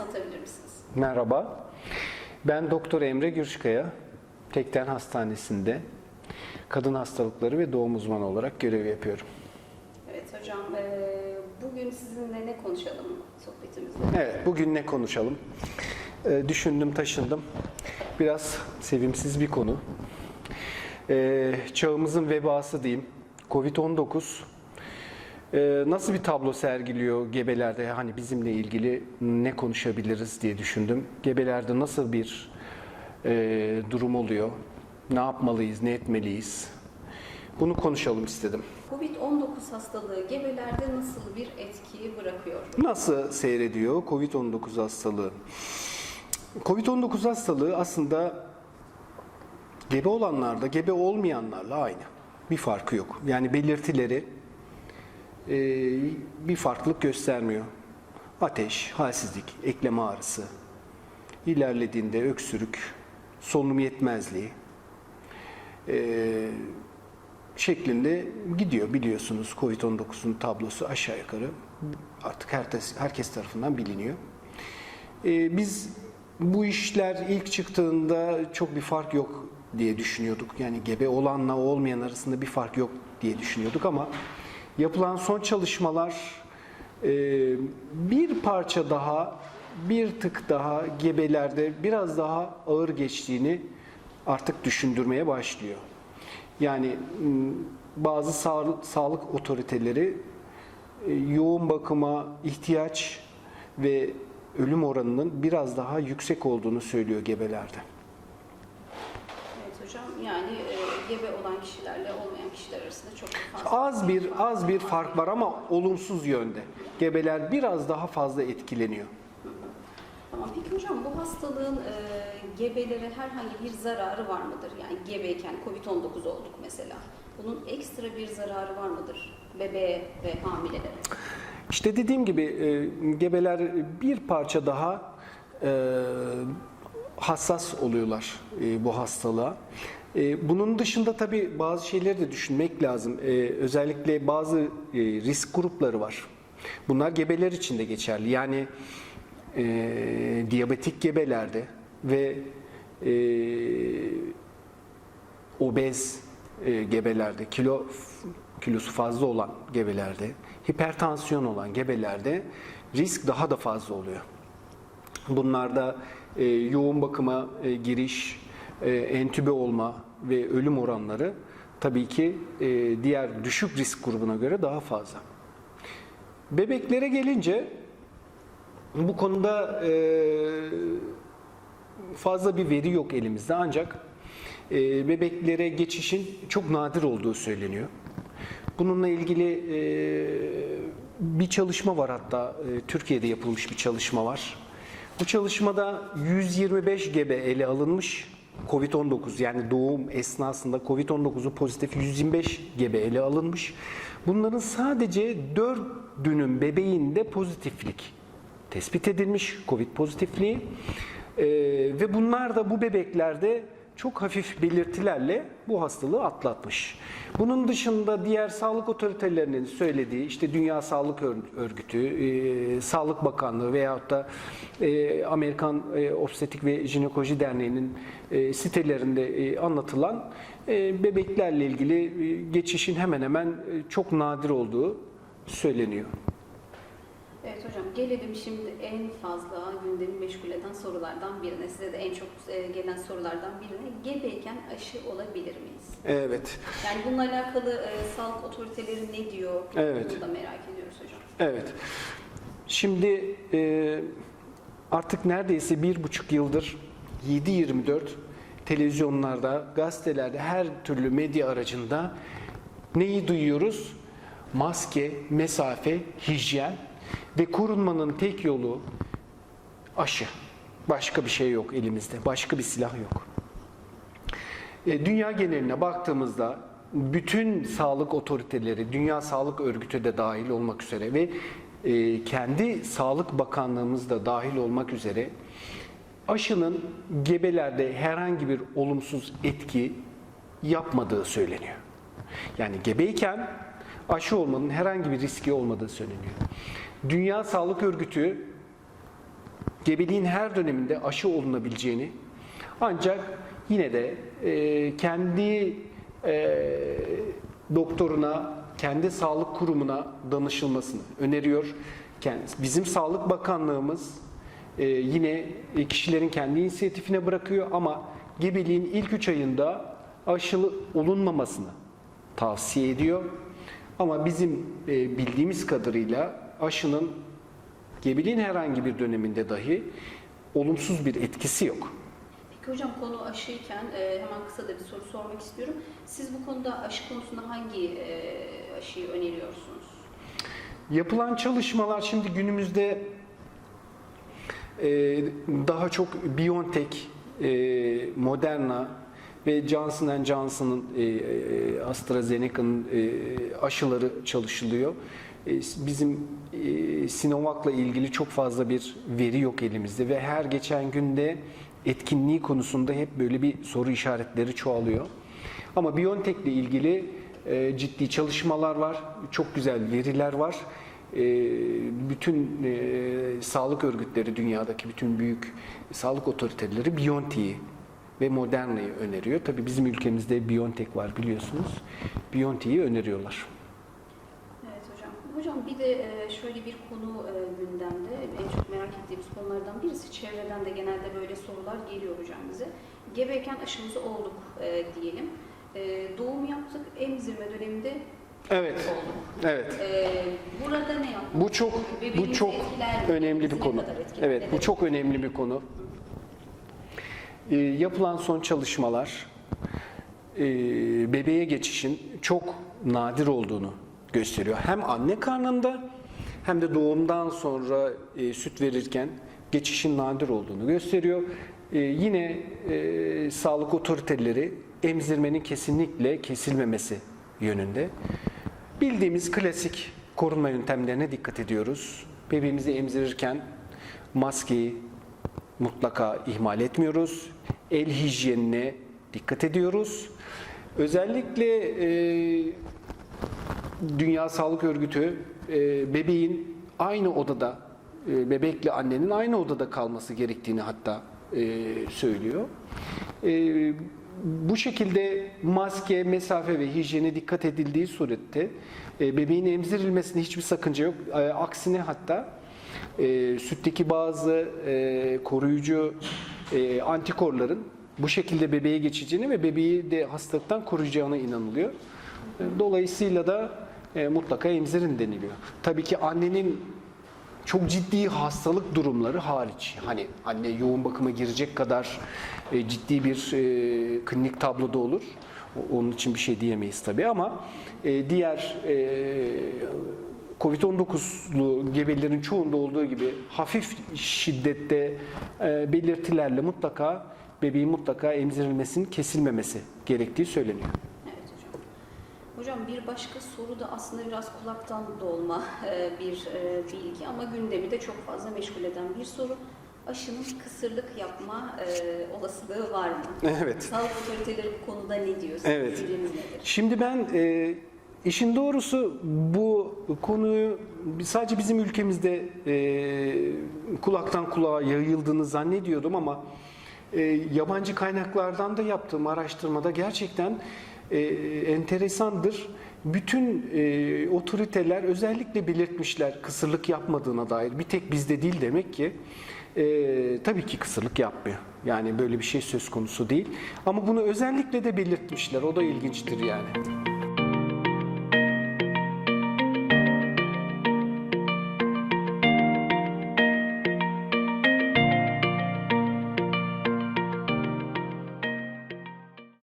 tanıtabilir misiniz? Merhaba. Ben Doktor Emre Gürşkaya. Tekten Hastanesi'nde kadın hastalıkları ve doğum uzmanı olarak görev yapıyorum. Evet hocam, bugün sizinle ne konuşalım sohbetimizde? Evet, bugün ne konuşalım? Düşündüm, taşındım. Biraz sevimsiz bir konu. Çağımızın vebası diyeyim. Covid-19 ee, nasıl bir tablo sergiliyor gebelerde? Hani bizimle ilgili ne konuşabiliriz diye düşündüm. Gebelerde nasıl bir e, durum oluyor? Ne yapmalıyız, ne etmeliyiz? Bunu konuşalım istedim. Covid-19 hastalığı gebelerde nasıl bir etki bırakıyor? Nasıl seyrediyor COVID-19 hastalığı? COVID-19 hastalığı aslında gebe olanlarda, gebe olmayanlarla aynı. Bir farkı yok. Yani belirtileri e, bir farklılık göstermiyor. Ateş, halsizlik, eklem ağrısı, ilerlediğinde öksürük, solunum yetmezliği, e, şeklinde gidiyor biliyorsunuz Covid-19'un tablosu aşağı yukarı artık herkes, herkes tarafından biliniyor. Ee, biz bu işler ilk çıktığında çok bir fark yok diye düşünüyorduk. Yani gebe olanla olmayan arasında bir fark yok diye düşünüyorduk ama yapılan son çalışmalar e, bir parça daha, bir tık daha gebelerde biraz daha ağır geçtiğini artık düşündürmeye başlıyor. Yani bazı sağ- sağlık otoriteleri e, yoğun bakıma ihtiyaç ve ölüm oranının biraz daha yüksek olduğunu söylüyor gebelerde. Yani e, gebe olan kişilerle olmayan kişiler arasında çok fazla Az bir az bir fark var ama olumsuz yönde. Gebeler biraz daha fazla etkileniyor. Tamam, peki hocam bu hastalığın e, gebelere herhangi bir zararı var mıdır? Yani gebeyken Covid-19 olduk mesela. Bunun ekstra bir zararı var mıdır bebeğe ve hamilelere? İşte dediğim gibi e, gebeler bir parça daha e, hassas oluyorlar e, bu hastalığa. E, bunun dışında tabii bazı şeyleri de düşünmek lazım. E, özellikle bazı e, risk grupları var. Bunlar gebeler için de geçerli. Yani e, diyabetik gebelerde ve e, obez e, gebelerde, kilo kilosu fazla olan gebelerde, hipertansiyon olan gebelerde risk daha da fazla oluyor. Bunlarda e, yoğun bakıma e, giriş, e, entübe olma ve ölüm oranları tabii ki e, diğer düşük risk grubuna göre daha fazla. Bebeklere gelince bu konuda e, fazla bir veri yok elimizde ancak bebeklere geçişin çok nadir olduğu söyleniyor. Bununla ilgili bir çalışma var hatta Türkiye'de yapılmış bir çalışma var. Bu çalışmada 125 gebe ele alınmış. Covid-19 yani doğum esnasında Covid-19'u pozitif 125 gebe ele alınmış. Bunların sadece 4'ünün bebeğinde pozitiflik tespit edilmiş, Covid pozitifliği. Ee, ve bunlar da bu bebeklerde çok hafif belirtilerle bu hastalığı atlatmış. Bunun dışında diğer sağlık otoritelerinin söylediği işte Dünya Sağlık Ör- Örgütü, e, Sağlık Bakanlığı veyahut da e, Amerikan e, Obstetrik ve Jinekoloji Derneği'nin e, sitelerinde e, anlatılan e, bebeklerle ilgili e, geçişin hemen hemen e, çok nadir olduğu söyleniyor. Evet hocam gelelim şimdi en fazla gündemi meşgul eden sorulardan birine. Size de en çok e, gelen sorulardan birine. Gebeyken aşı olabilir miyiz? Evet. Yani bununla alakalı e, sağlık otoriteleri ne diyor? Evet. Bunu da merak ediyoruz hocam. Evet. Şimdi e, artık neredeyse bir buçuk yıldır 7-24 televizyonlarda, gazetelerde, her türlü medya aracında neyi duyuyoruz? Maske, mesafe, hijyen ve korunmanın tek yolu aşı. Başka bir şey yok elimizde. Başka bir silah yok. E, Dünya geneline baktığımızda bütün sağlık otoriteleri, Dünya Sağlık Örgütü de dahil olmak üzere ve e, kendi Sağlık Bakanlığımız da dahil olmak üzere aşının gebelerde herhangi bir olumsuz etki yapmadığı söyleniyor. Yani gebeyken aşı olmanın herhangi bir riski olmadığı söyleniyor. Dünya Sağlık Örgütü gebeliğin her döneminde aşı olunabileceğini ancak yine de e, kendi e, doktoruna, kendi sağlık kurumuna danışılmasını öneriyor. Kendisi. Bizim Sağlık Bakanlığımız e, yine kişilerin kendi inisiyatifine bırakıyor ama gebeliğin ilk 3 ayında aşılı olunmamasını tavsiye ediyor. Ama bizim e, bildiğimiz kadarıyla aşının gebeliğin herhangi bir döneminde dahi olumsuz bir etkisi yok. Peki hocam konu aşıyken e, hemen kısa da bir soru sormak istiyorum. Siz bu konuda aşı konusunda hangi e, aşıyı öneriyorsunuz? Yapılan çalışmalar şimdi günümüzde e, daha çok BioNTech, e, Moderna ve Johnson Johnson'ın, e, e, AstraZeneca'nın e, aşıları çalışılıyor. E, Bizim e, Sinovac'la ilgili çok fazla bir veri yok elimizde ve her geçen günde etkinliği konusunda hep böyle bir soru işaretleri çoğalıyor. Ama BioNTech ile ilgili e, ciddi çalışmalar var, çok güzel veriler var. E, bütün e, sağlık örgütleri, dünyadaki bütün büyük sağlık otoriteleri BioNTech'i ve Moderna'yı öneriyor. Tabii bizim ülkemizde BioNTech var biliyorsunuz. BioNTech'i öneriyorlar. Evet hocam. Hocam bir de e, şöyle bir konu e, gündemde. En çok merak ettiğimiz konulardan birisi. Çevreden de genelde böyle sorular geliyor hocam bize. Gebeyken aşımızı olduk e, diyelim. Doğum yaptık, emzirme döneminde Evet, evet. Burada ne yapmak? Bu çok bu çok önemli bir konu. Evet, bu çok önemli bir konu. Ee, yapılan son çalışmalar e, bebeğe geçişin çok nadir olduğunu gösteriyor. Hem anne karnında hem de doğumdan sonra e, süt verirken geçişin nadir olduğunu gösteriyor. E, yine e, sağlık otoriteleri emzirmenin kesinlikle kesilmemesi yönünde. Bildiğimiz klasik korunma yöntemlerine dikkat ediyoruz. Bebeğimizi emzirirken maskeyi mutlaka ihmal etmiyoruz. El hijyenine dikkat ediyoruz. Özellikle e, Dünya Sağlık Örgütü e, bebeğin aynı odada, e, bebekle annenin aynı odada kalması gerektiğini hatta e, söylüyor. E, bu şekilde maske, mesafe ve hijyene dikkat edildiği surette e, bebeğin emzirilmesinde hiçbir sakınca yok. E, aksine hatta e, sütteki bazı e, koruyucu e, antikorların bu şekilde bebeğe geçeceğini ve bebeği de hastalıktan koruyacağına inanılıyor. E, Dolayısıyla da e, mutlaka emzirin deniliyor. Tabii ki annenin çok ciddi hastalık durumları hariç. Hani anne yoğun bakıma girecek kadar e, ciddi bir e, klinik tabloda olur. Onun için bir şey diyemeyiz tabii ama e, diğer e, Covid-19'lu gebelerin çoğunda olduğu gibi hafif şiddette e, belirtilerle mutlaka bebeğin mutlaka emzirilmesinin kesilmemesi gerektiği söyleniyor. Hocam. Bir başka soru da aslında biraz kulaktan dolma e, bir e, bilgi ama gündemi de çok fazla meşgul eden bir soru. Aşının kısırlık yapma e, olasılığı var mı? Evet. Sağlık otoriteleri bu konuda ne diyor? Evet. Şimdi ben e, işin doğrusu bu konuyu sadece bizim ülkemizde e, kulaktan kulağa yayıldığını zannediyordum ama e, yabancı kaynaklardan da yaptığım araştırmada gerçekten e, enteresandır. Bütün e, otoriteler özellikle belirtmişler kısırlık yapmadığına dair. Bir tek bizde değil demek ki. E, tabii ki kısırlık yapmıyor. Yani böyle bir şey söz konusu değil. Ama bunu özellikle de belirtmişler. O da ilginçtir yani.